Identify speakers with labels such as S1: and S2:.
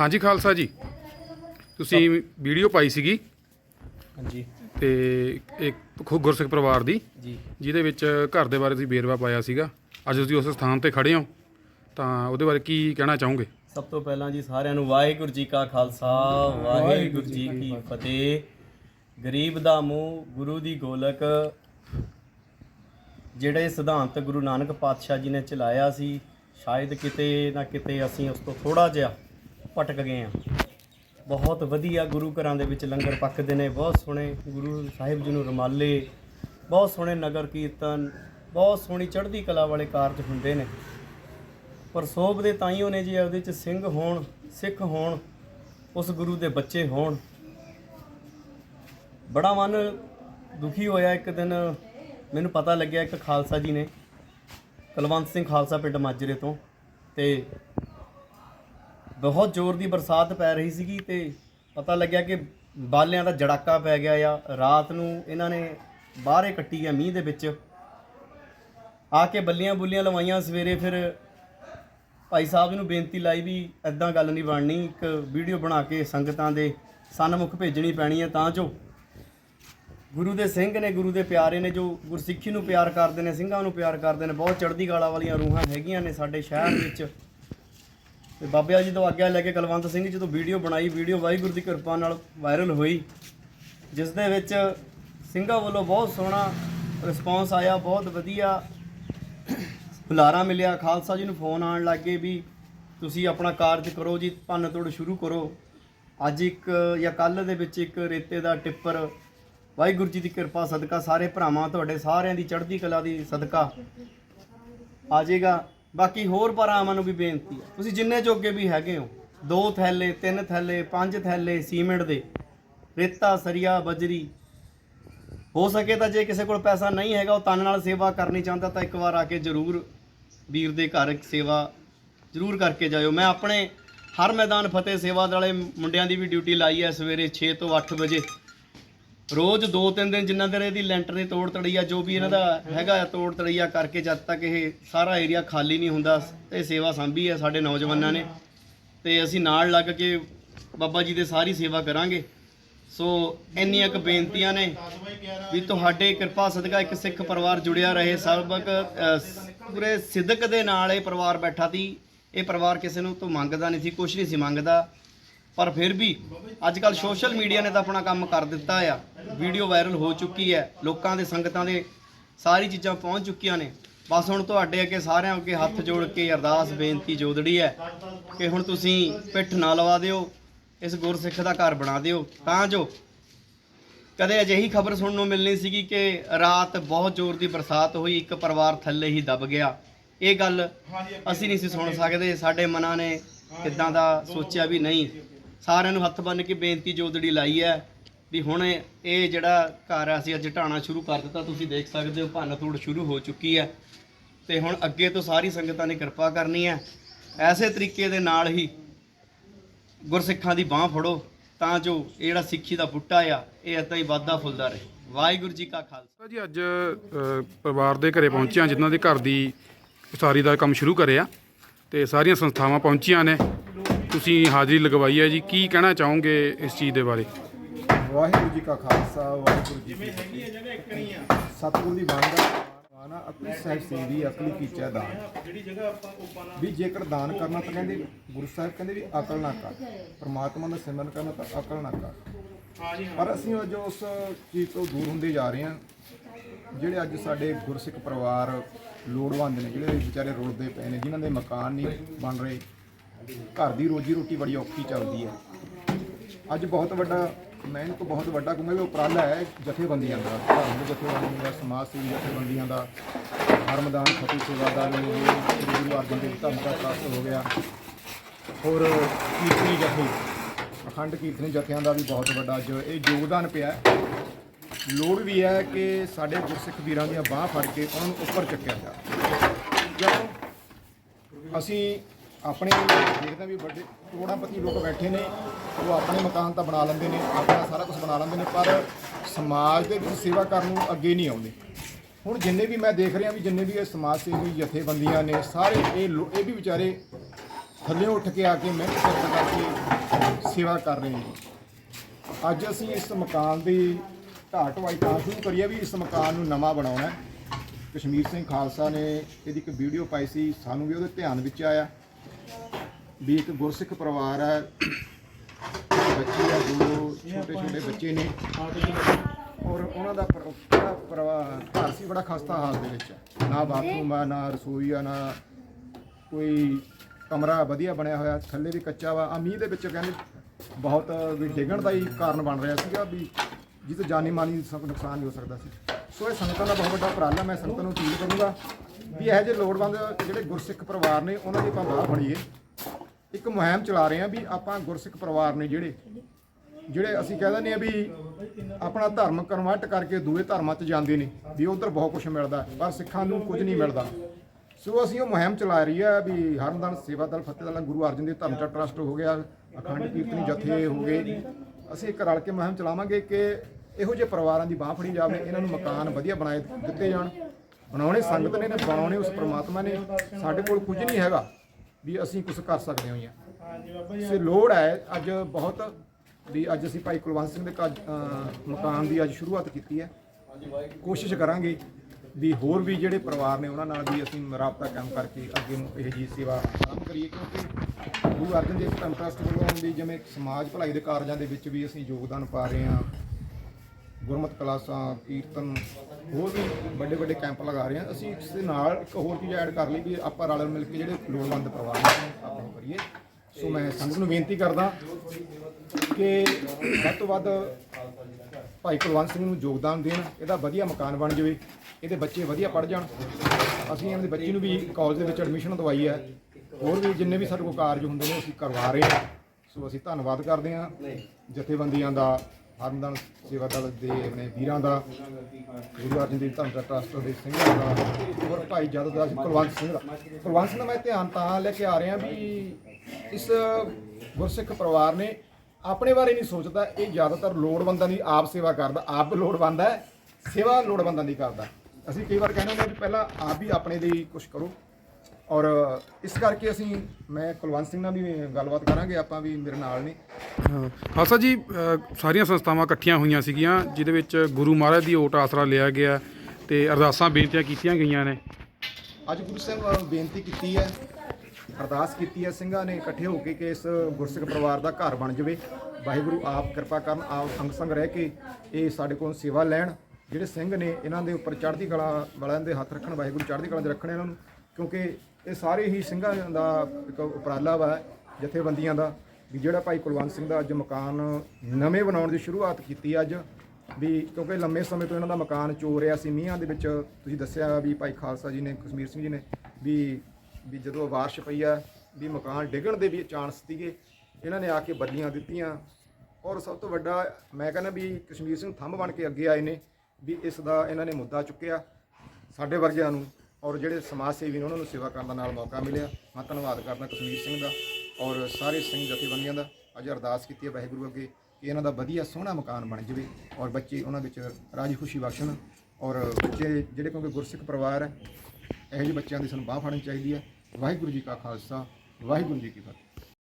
S1: ਹਾਂਜੀ ਖਾਲਸਾ ਜੀ। ਤੁਸੀਂ ਵੀਡੀਓ ਪਾਈ ਸੀਗੀ।
S2: ਹਾਂਜੀ।
S1: ਤੇ ਇੱਕ ਖੁ- ਗੁਰਸਿੱਖ ਪਰਿਵਾਰ ਦੀ।
S2: ਜੀ।
S1: ਜਿਹਦੇ ਵਿੱਚ ਘਰ ਦੇ ਬਾਰੇ ਤੁਸੀਂ ਬੇਰਵਾ ਪਾਇਆ ਸੀਗਾ। ਅੱਜ ਤੁਸੀਂ ਉਸ ਸਥਾਨ ਤੇ ਖੜੇ ਹੋ। ਤਾਂ ਉਹਦੇ ਬਾਰੇ ਕੀ ਕਹਿਣਾ ਚਾਹੋਗੇ?
S2: ਸਭ ਤੋਂ ਪਹਿਲਾਂ ਜੀ ਸਾਰਿਆਂ ਨੂੰ ਵਾਹਿਗੁਰੂ ਜੀ ਕਾ ਖਾਲਸਾ ਵਾਹਿਗੁਰੂ ਜੀ ਕੀ ਫਤਿਹ। ਗਰੀਬ ਦਾ ਮੂੰਹ ਗੁਰੂ ਦੀ ਗੋਲਕ। ਜਿਹੜੇ ਸਿਧਾਂਤ ਗੁਰੂ ਨਾਨਕ ਪਾਤਸ਼ਾਹ ਜੀ ਨੇ ਚਲਾਇਆ ਸੀ ਸ਼ਾਇਦ ਕਿਤੇ ਨਾ ਕਿਤੇ ਅਸੀਂ ਉਸ ਤੋਂ ਥੋੜਾ ਜਿਹਾ ਭਟਕ ਗਏ ਹਾਂ ਬਹੁਤ ਵਧੀਆ ਗੁਰੂ ਘਰਾਂ ਦੇ ਵਿੱਚ ਲੰਗਰ ਪੱਕਦੇ ਨੇ, ਬਹੁਤ ਸੋਹਣੇ ਗੁਰੂ ਸਾਹਿਬ ਜੀ ਨੂੰ ਰਮਾਲੇ, ਬਹੁਤ ਸੋਹਣੇ ਨਗਰ ਕੀਰਤਨ, ਬਹੁਤ ਸੋਹਣੀ ਚੜ੍ਹਦੀ ਕਲਾ ਵਾਲੇ ਕਾਰਜ ਹੁੰਦੇ ਨੇ। ਪਰ ਸੋਭ ਦੇ ਤਾਈਓ ਨੇ ਜੀ ਉਹਦੇ ਚ ਸਿੰਘ ਹੋਣ, ਸਿੱਖ ਹੋਣ, ਉਸ ਗੁਰੂ ਦੇ ਬੱਚੇ ਹੋਣ। ਬੜਾ ਮਨ ਦੁਖੀ ਹੋਇਆ ਇੱਕ ਦਿਨ, ਮੈਨੂੰ ਪਤਾ ਲੱਗਿਆ ਇੱਕ ਖਾਲਸਾ ਜੀ ਨੇ, ਕੁਲਵੰਤ ਸਿੰਘ ਖਾਲਸਾ ਪਿੰਡ ਮਾਜਰੇ ਤੋਂ, ਤੇ ਬਹੁਤ ਜ਼ੋਰ ਦੀ ਬਰਸਾਤ ਪੈ ਰਹੀ ਸੀਗੀ ਤੇ ਪਤਾ ਲੱਗਿਆ ਕਿ ਬਾਲਿਆਂ ਦਾ ਜੜਾਕਾ ਪੈ ਗਿਆ ਆ। ਰਾਤ ਨੂੰ ਇਹਨਾਂ ਨੇ ਬਾਹਰੇ ਕੱਟੀ ਆ ਮੀਂਹ ਦੇ ਵਿੱਚ। ਆ ਕੇ ਬੱਲੀਆਂ ਬੁੱਲੀਆਂ ਲਵਾਈਆਂ ਸਵੇਰੇ ਫਿਰ ਭਾਈ ਸਾਹਿਬ ਨੂੰ ਬੇਨਤੀ ਲਾਈ ਵੀ ਐਦਾਂ ਗੱਲ ਨਹੀਂ ਬਣਨੀ, ਇੱਕ ਵੀਡੀਓ ਬਣਾ ਕੇ ਸੰਗਤਾਂ ਦੇ ਸਨਮੁਖ ਭੇਜਣੀ ਪੈਣੀ ਹੈ ਤਾਂ ਜੋ ਗੁਰੂ ਦੇ ਸਿੰਘ ਨੇ, ਗੁਰੂ ਦੇ ਪਿਆਰੇ ਨੇ ਜੋ ਗੁਰਸਿੱਖੀ ਨੂੰ ਪਿਆਰ ਕਰਦੇ ਨੇ, ਸਿੰਘਾਂ ਨੂੰ ਪਿਆਰ ਕਰਦੇ ਨੇ, ਬਹੁਤ ਚੜ੍ਹਦੀ ਕਲਾ ਵਾਲੀਆਂ ਰੂਹਾਂ ਹੈਗੀਆਂ ਨੇ ਸਾਡੇ ਸ਼ਹਿਰ ਵਿੱਚ। ਤੇ ਬਾਬਿਆ ਜੀ ਤੋਂ ਆਗਿਆ ਲੈ ਕੇ ਕੁਲਵੰਤ ਸਿੰਘ ਜੀ ਤੋਂ ਵੀਡੀਓ ਬਣਾਈ, ਵੀਡੀਓ ਵਾਹਿਗੁਰੂ ਦੀ ਕਿਰਪਾ ਨਾਲ ਵਾਇਰਲ ਹੋਈ। ਜਿਸ ਦੇ ਵਿੱਚ ਸਿੰਘਾਂ ਵੱਲੋਂ ਬਹੁਤ ਸੋਹਣਾ ਰਿਸਪੌਂਸ ਆਇਆ, ਬਹੁਤ ਵਧੀਆ ਬੁਲਾਰਾ ਮਿਲਿਆ। ਖਾਲਸਾ ਜੀ ਨੂੰ ਫੋਨ ਆਉਣ ਲੱਗੇ ਵੀ ਤੁਸੀਂ ਆਪਣਾ ਕਾਰਜ ਕਰੋ ਜੀ, ਭੰਨ ਤੋੜ ਸ਼ੁਰੂ ਕਰੋ। ਅੱਜ ਇੱਕ ਜਾਂ ਕੱਲ ਦੇ ਵਿੱਚ ਇੱਕ ਰੇਤੇ ਦਾ ਟਿੱਪਰ, ਵਾਹਿਗੁਰੂ ਜੀ ਦੀ ਕਿਰਪਾ, ਸਦਕਾ। ਸਾਰੇ ਭਰਾਵਾਂ, ਤੁਹਾਡੇ ਸਾਰਿਆਂ ਦੀ ਚੜ੍ਹਦੀ ਕਲਾ ਦੀ ਸਦਕਾ। ਆ ਜਾਏਗਾ। ਬਾਕੀ ਹੋਰ ਭਰਾਵਾਂ ਨੂੰ ਵੀ ਬੇਨਤੀ ਹੈ ਤੁਸੀਂ ਜਿੰਨੇ ਜੋਗੇ ਵੀ ਹੈਗੇ ਹੋ, ਦੋ ਥੈਲੇ, ਤਿੰਨ ਥੈਲੇ, ਪੰਜ ਥੈਲੇ ਸੀਮੈਂਟ ਦੇ, ਰੇਤਾ, ਸਰੀਆ, ਬਜਰੀ, ਹੋ ਸਕੇ ਤਾਂ ਜੇ ਕਿਸੇ ਕੋਲ ਪੈਸਾ ਨਹੀਂ ਹੈਗਾ, ਉਹ ਤਨ ਨਾਲ ਸੇਵਾ ਕਰਨੀ ਚਾਹੁੰਦਾ ਤਾਂ ਇੱਕ ਵਾਰ ਆ ਕੇ ਜ਼ਰੂਰ ਵੀਰ ਦੇ ਘਰ ਇੱਕ ਸੇਵਾ ਜ਼ਰੂਰ ਕਰਕੇ ਜਾਇਓ। ਮੈਂ ਆਪਣੇ ਹਰ ਮੈਦਾਨ ਫਤਿਹ ਸੇਵਾ ਵਾਲੇ ਮੁੰਡਿਆਂ ਦੀ ਵੀ ਡਿਊਟੀ ਲਾਈ ਹੈ ਸਵੇਰੇ 6 ਤੋਂ 8 ਵਜੇ। ਰੋਜ਼ 2-3 ਦਿਨ ਜਿੰਨਾ ਦੇਰ ਇਹਦੀ ਲੈਂਟਰ ਦੀ ਤੋੜ ਤੜਈਆ ਜੋ ਵੀ ਇਹਨਾਂ ਦਾ ਹੈਗਾ ਆ, ਤੋੜ ਤੜਈਆ ਕਰਕੇ ਜਦ ਤੱਕ ਇਹ ਸਾਰਾ ਏਰੀਆ ਖਾਲੀ ਨਹੀਂ ਹੁੰਦਾ, ਇਹ ਸੇਵਾ ਸੰਭੀ ਹੈ ਸਾਡੇ ਨੌਜਵਾਨਾਂ ਨੇ। ਤੇ ਅਸੀਂ ਨਾਲ ਲੱਗ ਕੇ ਬਾਬਾ ਜੀ ਦੇ ਸਾਰੀ ਸੇਵਾ ਕਰਾਂਗੇ। ਸੋ ਇੰਨੀਆਂ ਕੁ ਬੇਨਤੀਆਂ ਨੇ ਵੀ ਤੁਹਾਡੇ ਕਿਰਪਾ ਸਦਕਾ ਇੱਕ ਸਿੱਖ ਪਰਿਵਾਰ ਜੁੜਿਆ ਰਹੇ ਸਰਬਕ ਪੂਰੇ ਸਿੱਧਕ ਦੇ ਨਾਲ ਇਹ ਪਰਿਵਾਰ ਬੈਠਾ ਸੀ। ਇਹ ਪਰਿਵਾਰ ਕਿਸੇ ਨੂੰ ਤੋਂ ਮੰਗਦਾ ਨਹੀਂ ਸੀ ਕੁਝ ਨਹੀਂ ਸੀ ਮੰਗਦਾ। ਪਰ ਫਿਰ ਵੀ ਅੱਜ ਕੱਲ ਸੋਸ਼ਲ ਮੀਡੀਆ ਨੇ ਤਾਂ ਆਪਣਾ ਕੰਮ ਕਰ ਦਿੱਤਾ ਆ। ਵੀਡੀਓ ਵਾਇਰਲ ਹੋ ਚੁੱਕੀ ਹੈ। ਲੋਕਾਂ ਦੇ ਸੰਗਤਾਂ ਦੇ ਸਾਰੀ ਚੀਜ਼ਾਂ ਪਹੁੰਚ ਚੁੱਕੀਆਂ ਨੇ। ਬਸ ਹੁਣ ਤੁਹਾਡੇ ਅੱਗੇ ਸਾਰਿਆਂ ਅੱਗੇ ਹੱਥ ਜੋੜ ਕੇ ਅਰਦਾਸ, ਬੇਨਤੀ, ਜੋਦੜੀ ਹੈ ਕਿ ਹੁਣ ਤੁਸੀਂ ਪਿੱਠ ਨਾ ਲਵਾ ਦਿਓ, ਇਸ ਗੁਰਸਿੱਖ ਦਾ ਘਰ ਬਣਾ ਦਿਓ। ਤਾਂ ਜੋ ਕਦੇ ਅਜਿਹੀ ਖਬਰ ਸੁਣਨ ਨੂੰ ਮਿਲਣੀ ਸੀਗੀ ਕਿ ਰਾਤ ਬਹੁਤ ਜ਼ੋਰ ਦੀ ਬਰਸਾਤ ਹੋਈ, ਇੱਕ ਪਰਿਵਾਰ ਥੱਲੇ ਹੀ ਦਬ ਗਿਆ। ਇਹ ਗੱਲ ਅਸੀਂ ਨਹੀਂ ਸੀ ਸੁਣ ਸਕਦੇ। ਸਾਡੇ ਮਨਾਂ ਨੇ ਕਿਦਾਂ ਦਾ ਸੋਚਿਆ ਵੀ ਨਹੀਂ। ਸਾਰਿਆਂ ਨੂੰ ਹੱਥ ਬੰਨ੍ਹ ਕੇ ਬੇਨਤੀ ਜੋਦੜੀ ਲਾਈ ਹੈ ਵੀ ਹੁਣ ਇਹ ਜਿਹੜਾ ਘਰ ਆ ਅਸੀਂ ਅੱਜ ਢਾਣਾ ਸ਼ੁਰੂ ਕਰ ਦਿੱਤਾ। ਤੁਸੀਂ ਦੇਖ ਸਕਦੇ ਹੋ, ਭੰਨ ਤੋੜ ਸ਼ੁਰੂ ਹੋ ਚੁੱਕੀ ਹੈ। ਤੇ ਹੁਣ ਅੱਗੇ ਤੋਂ ਸਾਰੀ ਸੰਗਤਾਂ ਨੇ ਕਿਰਪਾ ਕਰਨੀ ਹੈ। ਐਸੇ ਤਰੀਕੇ ਦੇ ਨਾਲ ਹੀ ਗੁਰਸਿੱਖਾਂ ਦੀ ਬਾਹ ਫੜੋ, ਤਾਂ ਜੋ ਇਹ ਜਿਹੜਾ ਸਿੱਖੀ ਦਾ ਬੁੱਟਾ ਆ, ਇਹ ਏਦਾਂ ਹੀ ਵਾਧਾ ਫੁੱਲਦਾ ਰਹੇ। ਵਾਹਿਗੁਰੂ ਜੀ ਕਾ ਖਾਲਸਾ।
S1: ਜੀ ਅੱਜ ਪਰਿਵਾਰ ਦੇ ਘਰੇ ਪਹੁੰਚਿਆ ਜਿਨ੍ਹਾਂ ਦੇ ਘਰ ਦੀ ਉਸਾਰੀ ਦਾ ਕੰਮ ਸ਼ੁਰੂ ਕਰਿਆ, ਤੇ ਸਾਰੀਆਂ ਸੰਸਥਾਵਾਂ ਪਹੁੰਚੀਆਂ ਨੇ। ਤੁਸੀਂ ਹਾਜ਼ਰੀ ਲਗਵਾਈ ਹੈ ਜੀ, ਕੀ ਕਹਿਣਾ ਚਾਹੋਗੇ ਇਸ ਚੀਜ਼ ਦੇ ਬਾਰੇ?
S3: ਵਾਹਿਗੁਰੂ ਜੀ ਕਾ ਖਾਲਸਾ, ਵਾਹਿਗੁਰੂ ਜੀ ਕੀ ਫਤਿਹ। ਸਤਿਗੁਰੂ ਦੀ ਬਾਣੀ ਦਾ ਬਾਣਾ ਅਕਲੀ ਸਾਹਿਬ ਸੇਵੀ ਅਕਲੀ ਕੀਚਾ ਦਾਨ। ਵੀ ਜੇਕਰ ਦਾਨ ਕਰਨਾ ਤਾਂ ਕਹਿੰਦੇ, ਗੁਰੂ ਸਾਹਿਬ ਕਹਿੰਦੇ ਵੀ ਅਕਲ ਨਾ ਕਰ। ਪ੍ਰਮਾਤਮਾ ਦਾ ਸਿਮਰਨ ਕਰਨਾ ਤਾਂ ਅਕਲ ਨਾ ਕਰ। ਪਰ ਅਸੀਂ ਅੱਜ ਉਸ ਚੀਜ਼ ਤੋਂ ਦੂਰ ਹੁੰਦੇ ਜਾ ਰਹੇ ਹਾਂ, ਜਿਹੜੇ ਅੱਜ ਸਾਡੇ ਗੁਰਸਿੱਖ ਪਰਿਵਾਰ ਲੋੜਵੰਦ ਨੇ, ਜਿਹੜੇ ਵਿਚਾਰੇ ਰੁਲਦੇ ਪਏ ਨੇ, ਜਿਨ੍ਹਾਂ ਦੇ ਮਕਾਨ ਨਹੀਂ ਬਣ ਰਹੇ। ਘਰ ਦੀ ਰੋਜੀ ਰੋਟੀ ਬੜੀ ਔਖੀ ਚੱਲਦੀ ਹੈ। ਅੱਜ ਬਹੁਤ ਵੱਡਾ ਮੈਂ ਇਹਨੂੰ ਬਹੁਤ ਵੱਡਾ ਕਹੂੰਗਾ ਵੀ ਉਪਰਾਲਾ ਹੈ ਜਥੇਬੰਦੀਆਂ ਦਾ। ਧਰਮ ਜਥੇਬੰਦੀਆਂ ਦਾ, ਸਮਾਜ ਸੇਵੀ ਜਥੇਬੰਦੀਆਂ ਦਾ, ਹਰਮਦਾਨ ਫਤਿਹ ਸੇਵਾਦਾਰ ਨੇ ਸ੍ਰੀ ਗੁਰੂ ਅਰਜਨ ਦੇਵ ਧਰਮ ਦਾ ਟਰੱਸਟ ਹੋ ਗਿਆ। ਹੋਰ ਕੀਰਤਨੀ ਜਥੇ, ਅਖੰਡ ਕੀਰਤਨੀ ਜਥਿਆਂ ਦਾ ਵੀ ਬਹੁਤ ਵੱਡਾ ਅੱਜ ਇਹ ਯੋਗਦਾਨ ਪਿਆ ਲੋੜ ਵੀ ਹੈ ਕਿ ਸਾਡੇ ਗੁਰਸਿੱਖ ਵੀਰਾਂ ਦੀਆਂ ਬਾਹ ਫੜ ਕੇ ਉਹਨਾਂ ਨੂੰ ਉੱਪਰ ਚੱਕਿਆ ਜਾ ਜਦੋਂ ਅਸੀਂ ਆਪਣੇ ਦੇਖਦੇ ਹਾਂ ਵੀ ਵੱਡੇ ਕਰੋੜਾਂਪਤੀ ਲੋਕ ਬੈਠੇ ਨੇ, ਉਹ ਆਪਣੇ ਮਕਾਨ ਤਾਂ ਬਣਾ ਲੈਂਦੇ ਨੇ, ਆਪਣਾ ਸਾਰਾ ਕੁਝ ਬਣਾ ਲੈਂਦੇ ਨੇ, ਪਰ ਸਮਾਜ ਦੇ ਵਿੱਚ ਸੇਵਾ ਕਰਨ ਨੂੰ ਅੱਗੇ ਨਹੀਂ ਆਉਂਦੇ। ਹੁਣ ਜਿੰਨੇ ਵੀ ਮੈਂ ਦੇਖ ਰਿਹਾ ਵੀ ਜਿੰਨੇ ਵੀ ਇਹ ਸਮਾਜ ਸੇਵੀ ਜਥੇਬੰਦੀਆਂ ਨੇ, ਸਾਰੇ ਇਹ ਲੋ- ਇਹ ਵੀ ਵਿਚਾਰੇ ਥੱਲੇ ਉੱਠ ਕੇ ਆ ਕੇ ਮਿਹਨਤ ਕਰਕੇ ਸੇਵਾ ਕਰ ਰਹੇ ਨੇ। ਅੱਜ ਅਸੀਂ ਇਸ ਮਕਾਨ ਦੀ ਢਾਹ ਢਵਾਈ ਤਾਂ ਸ਼ੁਰੂ ਕਰੀਏ ਵੀ ਇਸ ਮਕਾਨ ਨੂੰ ਨਵਾਂ ਬਣਾਉਣਾ ਕਸ਼ਮੀਰ ਸਿੰਘ ਖਾਲਸਾ ਨੇ ਇਹਦੀ ਇੱਕ ਵੀਡੀਓ ਪਾਈ ਸੀ, ਸਾਨੂੰ ਵੀ ਉਹਦੇ ਧਿਆਨ ਵਿੱਚ ਆਇਆ। ਵੀ ਇੱਕ ਗੁਰਸਿੱਖ ਪਰਿਵਾਰ ਹੈ। ਬੱਚੇ ਆ, ਦੋ ਛੋਟੇ ਛੋਟੇ ਬੱਚੇ ਨੇ। ਔਰ ਉਹਨਾਂ ਦਾ ਪਰ- ਜਿਹੜਾ ਪਰਿਵਾਰ, ਘਰ ਸੀ, ਬੜਾ ਖਸਤਾ ਹਾਲ ਦੇ ਵਿੱਚ। ਹੈ। ਨਾ ਬਾਥਰੂਮ ਆ, ਨਾ ਰਸੋਈ ਆ, ਨਾ ਕੋਈ ਕਮਰਾ ਵਧੀਆ ਬਣਿਆ ਹੋਇਆ। ਥੱਲੇ ਵੀ ਕੱਚਾ ਵਾ। ਆ ਮੀਂਹ ਦੇ ਵਿੱਚ ਕਹਿੰਦੇ ਬਹੁਤ ਵੀ ਡਿੱਗਣ ਦਾ ਹੀ ਕਾਰਨ ਬਣ ਰਿਹਾ ਸੀਗਾ ਵੀ ਜਿਸ ਜਾਨੀ ਮਾਨੀ ਸਭ ਨੁਕਸਾਨ ਵੀ ਹੋ ਸਕਦਾ ਸੀ। ਸੋ ਇਹ ਸੰਗਤਾਂ ਦਾ ਬਹੁਤ ਵੱਡਾ ਉਪਰਾਲਾ। ਮੈਂ ਸੰਗਤਾਂ ਨੂੰ ਅਪੀਲ ਕਰੂੰਗਾ ਵੀ ਇਹੋ ਜਿਹੇ ਲੋੜਵੰਦ ਜਿਹੜੇ ਗੁਰਸਿੱਖ ਪਰਿਵਾਰ ਨੇ, ਉਹਨਾਂ ਦੀ ਆਪਾਂ ਬਾਹ ਫੜੀਏ। ਇੱਕ ਮੁਹਿੰਮ ਚਲਾ ਰਹੇ ਹਾਂ ਵੀ ਆਪਾਂ ਗੁਰਸਿੱਖ ਪਰਿਵਾਰ ਨੇ ਜਿਹੜੇ ਜਿਹੜੇ ਅਸੀਂ ਕਹਿ ਦਿੰਦੇ ਆ ਵੀ ਆਪਣਾ ਧਰਮ ਕਨਵਰਟ ਕਰਕੇ ਦੂਏ ਧਰਮਾਂ 'ਚ ਜਾਂਦੇ ਨੇ, ਵੀ ਉਧਰ ਬਹੁਤ ਕੁਝ ਮਿਲਦਾ, ਪਰ ਸਿੱਖਾਂ ਨੂੰ ਕੁਝ ਨਹੀਂ ਮਿਲਦਾ। ਸੋ ਅਸੀਂ ਉਹ ਮੁਹਿੰਮ ਚਲਾ ਰਹੀ ਆ ਵੀ ਹਰਮਦਨ ਸੇਵਾ ਦਲ, ਫਤਿਹ ਗੁਰੂ ਅਰਜਨ ਦੇਵ ਧਰਮ ਚੜ੍ਹ ਟਰਸਟ ਹੋ ਗਿਆ, ਅਖੰਡ ਕੀਰਤਨੀ ਜਥੇ ਹੋ ਗਏ। ਅਸੀਂ ਇੱਕ ਰਲ ਕੇ ਮੁਹਿੰਮ ਚਲਾਵਾਂਗੇ ਕਿ ਇਹੋ ਜਿਹੇ ਪਰਿਵਾਰਾਂ ਦੀ ਬਾਹ ਫੜੀ ਜਾਵੇ, ਇਹਨਾਂ ਨੂੰ ਮਕਾਨ ਵਧੀਆ ਬਣਾਏ ਦਿੱਤੇ ਜਾਣ। ਬਣਾਉਣੇ ਸੰਗਤ ਨੇ ਨੇ ਬਣਾਉਣੇ ਉਸ ਪ੍ਰਮਾਤਮਾ ਨੇ ਸਾਡੇ ਕੋਲ ਕੁਝ ਨਹੀਂ ਹੈਗਾ ਵੀ ਅਸੀਂ ਕੁਝ ਕਰ ਸਕਦੇ ਹਾਂ ਸੇ ਲੋੜ ਹੈ ਅੱਜ ਬਹੁਤ ਵੀ ਅੱਜ ਅਸੀਂ ਭਾਈ ਕੁਲਵੰਤ ਸਿੰਘ ਦੇ ਘਰ, ਅਹ, ਮਕਾਨ ਦੀ ਅੱਜ ਸ਼ੁਰੂਆਤ ਕੀਤੀ ਹੈ। ਕੋਸ਼ਿਸ਼ ਕਰਾਂਗੇ ਵੀ ਹੋਰ ਵੀ ਜਿਹੜੇ ਪਰਿਵਾਰ ਨੇ ਉਹਨਾਂ ਨਾਲ ਵੀ ਅਸੀਂ ਰਾਬਤਾ ਕਾਇਮ ਕਰਕੇ ਅੱਗੇ ਨੂੰ ਇਹ ਜੀ ਸੇਵਾ ਆਰੰਭ ਕਰੀਏ ਕਿਉਂਕਿ ਗੁਰੂ ਅਰਜਨ ਦੇਵ ਧਰਮ ਟਰਸਟ ਵੱਲੋਂ ਵੀ ਜਿਵੇਂ ਸਮਾਜ ਭਲਾਈ ਦੇ ਕਾਰਜਾਂ ਦੇ ਵਿੱਚ ਵੀ ਅਸੀਂ ਯੋਗਦਾਨ ਪਾ ਰਹੇ ਹਾਂ। ਗੁਰਮਤ ਕਲਾਸਾਂ ਕੀਰਤਨ ਹੋਰ ਵੀ ਵੱਡੇ ਵੱਡੇ ਕੈਂਪ ਲਗਾ ਰਹੇ ਹਾਂ। ਅਸੀਂ ਇਸ ਦੇ ਨਾਲ ਇੱਕ ਹੋਰ ਚੀਜ਼ ਐਡ ਕਰ ਲਈ ਵੀ ਆਪਾਂ ਰਲ ਮਿਲ ਕੇ ਜਿਹੜੇ ਲੋੜਵੰਦ ਪਰਿਵਾਰ ਨੇ, ਆਪਾਂ ਉਹ ਕਰੀਏ। ਸੋ ਮੈਂ ਸੰਗਤ ਨੂੰ ਬੇਨਤੀ ਕਰਦਾ ਕਿ ਵੱਧ ਤੋਂ ਵੱਧ ਭਾਈ ਕੁਲਵੰਤ ਸਿੰਘ ਨੂੰ ਯੋਗਦਾਨ ਦੇਣ, ਇਹਦਾ ਵਧੀਆ ਮਕਾਨ ਬਣ ਜਾਵੇ, ਇਹਦੇ ਬੱਚੇ ਵਧੀਆ ਪੜ ਜਾਣ। ਅਸੀਂ ਇਹਨਾਂ ਦੇ ਬੱਚੇ ਨੂੰ ਵੀ ਕਾਲਜ ਦੇ ਵਿੱਚ ਐਡਮਿਸ਼ਨ ਦਵਾਈ ਹੈ। ਹੋਰ ਵੀ ਜਿੰਨੇ ਵੀ ਸਾਡੇ ਕੋਲ ਕਾਰਜ ਹੁੰਦੇ ਨੇ ਅਸੀਂ ਕਰਵਾ ਰਹੇ ਹਾਂ। ਸੋ ਅਸੀਂ ਧੰਨਵਾਦ ਕਰਦੇ ਹਾਂ ਜਥੇਬੰਦੀਆਂ ਦਾ ਹਰਮਦਨ ਸੇਵਾ ਦਲ ਦੇ ਆਪਣੇ ਵੀਰਾਂ ਦਾ, ਗੁਰੂ ਅਰਜਨ ਦੇਵ ਧਰਮ ਟਰਸਟ ਦੇ ਸਿੰਘਾਂ ਦਾ ਹੋਰ ਭਾਈ ਜਦ ਦਾ ਕੁਲਵੰਤ ਸਿੰਘ ਦਾ। ਕੁਲਵੰਤ ਸਿੰਘ ਦਾ ਮੈਂ ਧਿਆਨ ਤਾਂ ਲੈ ਕੇ ਆ ਰਿਹਾ ਵੀ ਇਸ ਗੁਰਸਿੱਖ ਪਰਿਵਾਰ ਨੇ ਆਪਣੇ ਬਾਰੇ ਨਹੀਂ ਸੋਚਦਾ। ਇਹ ਜ਼ਿਆਦਾਤਰ ਲੋੜਵੰਦਾਂ ਦੀ ਆਪ ਸੇਵਾ ਕਰਦਾ, ਆਪ ਲੋੜਵੰਦ ਹੈ, ਸੇਵਾ ਲੋੜਵੰਦਾਂ ਦੀ ਕਰਦਾ। ਅਸੀਂ ਕਈ ਵਾਰ ਕਹਿੰਦੇ ਹੁੰਦੇ ਹਾਂ ਵੀ ਪਹਿਲਾਂ ਆਪ ਵੀ ਆਪਣੇ ਲਈ ਕੁਝ ਕਰੋ। ਔਰ ਇਸ ਕਰਕੇ ਅਸੀਂ ਮੈਂ ਕੁਲਵੰਤ ਸਿੰਘ ਨਾਲ ਵੀ ਗੱਲਬਾਤ ਕਰਾਂਗੇ ਆਪਾਂ ਵੀ ਮੇਰੇ ਨਾਲ ਨੇ।
S1: ਹਾਂ। ਖਾਲਸਾ ਜੀ ਅ, ਸਾਰੀਆਂ ਸੰਸਥਾਵਾਂ ਇਕੱਠੀਆਂ ਹੋਈਆਂ ਸੀਗੀਆਂ ਜਿਹਦੇ ਵਿੱਚ ਗੁਰੂ ਮਹਾਰਾਜ ਦੀ ਓਟ ਆਸਰਾ ਲਿਆ ਗਿਆ ਤੇ ਅਰਦਾਸਾਂ ਬੇਨਤੀਆਂ ਕੀਤੀਆਂ ਗਈਆਂ ਨੇ।
S3: ਅੱਜ ਗੁਰੂ ਸਾਹਿਬ ਬੇਨਤੀ ਕੀਤੀ ਹੈ ਅਰਦਾਸ ਕੀਤੀ ਹੈ ਸਿੰਘਾਂ ਨੇ ਇਕੱਠੇ ਹੋ ਕੇ ਕਿ ਇਸ ਗੁਰਸਿੱਖ ਪਰਿਵਾਰ ਦਾ ਘਰ ਬਣ ਜਾਵੇ। ਵਾਹਿਗੁਰੂ ਆਪ ਕਿਰਪਾ ਕਰਨ ਆਪ ਅੰਗ ਸੰਗ ਰਹਿ ਕੇ ਇਹ ਸਾਡੇ ਕੋਲ ਸੇਵਾ ਲੈਣ। ਜਿਹੜੇ ਸਿੰਘ ਨੇ ਇਹਨਾਂ ਦੇ ਉੱਪਰ ਚੜ੍ਹਦੀ ਕਲਾ ਵਾਲਿਆਂ ਦੇ ਹੱਥ ਰੱਖਣ ਵਾਹਿਗੁਰੂ ਚੜ੍ਹਦੀ ਕਲਾ 'ਚ ਰੱਖਣ ਇਹਨਾਂ ਨੂੰ। ਕਿਉਂਕਿ ਇਹ ਸਾਰੇ ਹੀ ਸਿੰਘਾਂ ਦਾ ਇੱਕ ਉਪਰਾਲਾ ਵਾ, ਜਥੇਬੰਦੀਆਂ ਦਾ, ਵੀ ਜਿਹੜਾ ਭਾਈ ਕੁਲਵੰਤ ਸਿੰਘ ਦਾ ਅੱਜ ਮਕਾਨ ਨਵੇਂ ਬਣਾਉਣ ਦੀ ਸ਼ੁਰੂਆਤ ਕੀਤੀ ਅੱਜ, ਵੀ ਕਿਉਂਕਿ ਲੰਮੇ ਸਮੇਂ ਤੋਂ ਇਹਨਾਂ ਦਾ ਮਕਾਨ ਚੋ ਰਿਹਾ ਸੀ, ਮੀਂਹਾਂ ਦੇ ਵਿੱਚ ਤੁਸੀਂ ਦੱਸਿਆ ਵੀ ਭਾਈ ਖਾਲਸਾ ਜੀ ਨੇ, ਕਸ਼ਮੀਰ ਸਿੰਘ ਜੀ ਨੇ, ਵੀ ਵੀ ਜਦੋਂ ਬਾਰਿਸ਼ ਪਈ ਆ, ਵੀ ਮਕਾਨ ਡਿੱਗਣ ਦੇ ਵੀ ਚਾਂਸ ਸੀਗੇ, ਇਹਨਾਂ ਨੇ ਆ ਕੇ ਬੱਲੀਆਂ ਦਿੱਤੀਆਂ। ਔਰ ਸਭ ਤੋਂ ਵੱਡਾ ਮੈਂ ਕਹਿੰਦਾ ਵੀ ਕਸ਼ਮੀਰ ਸਿੰਘ ਥੰਮ ਬਣ ਕੇ ਅੱਗੇ ਆਏ ਨੇ, ਵੀ ਇਸ ਦਾ ਇਹਨਾਂ ਨੇ ਮੁੱਦਾ ਚੁੱਕਿਆ, ਸਾਡੇ ਵਰਗਿਆਂ ਨੂੰ। ਔਰ ਜਿਹੜੇ ਸਮਾਜ ਸੇਵੀ ਨੇ ਉਹਨਾਂ ਨੂੰ ਸੇਵਾ ਕਰਨ ਦਾ ਨਾਲ ਮੌਕਾ ਮਿਲਿਆ। ਮੈਂ ਧੰਨਵਾਦ ਕਰਦਾ ਕਸ਼ਮੀਰ ਸਿੰਘ ਦਾ ਔਰ ਸਾਰੇ ਸਿੰਘ ਜਥੇਬੰਦੀਆਂ ਦਾ। ਅੱਜ ਅਰਦਾਸ ਕੀਤੀ ਹੈ ਵਾਹਿਗੁਰੂ ਅੱਗੇ ਕਿ ਇਹਨਾਂ ਦਾ ਵਧੀਆ ਸੋਹਣਾ ਮਕਾਨ ਬਣ ਜਾਵੇ ਔਰ ਬੱਚੇ ਉਹਨਾਂ ਵਿੱਚ ਰਾਜੀ ਖੁਸ਼ੀ ਬਖਸ਼ਣ ਔਰ ਬੱਚੇ ਜਿਹੜੇ ਕਿਉਂਕਿ ਗੁਰਸਿੱਖ ਪਰਿਵਾਰ ਹੈ, ਇਹੋ ਜਿਹੇ ਬੱਚਿਆਂ ਦੀ ਸਾਨੂੰ ਬਾਹ ਫੜਨੀ ਚਾਹੀਦੀ ਹੈ। ਵਾਹਿਗੁਰੂ ਜੀ ਕਾ ਖਾਲਸਾ, ਵਾਹਿਗੁਰੂ ਜੀ ਕੀ ਫਤਿਹ।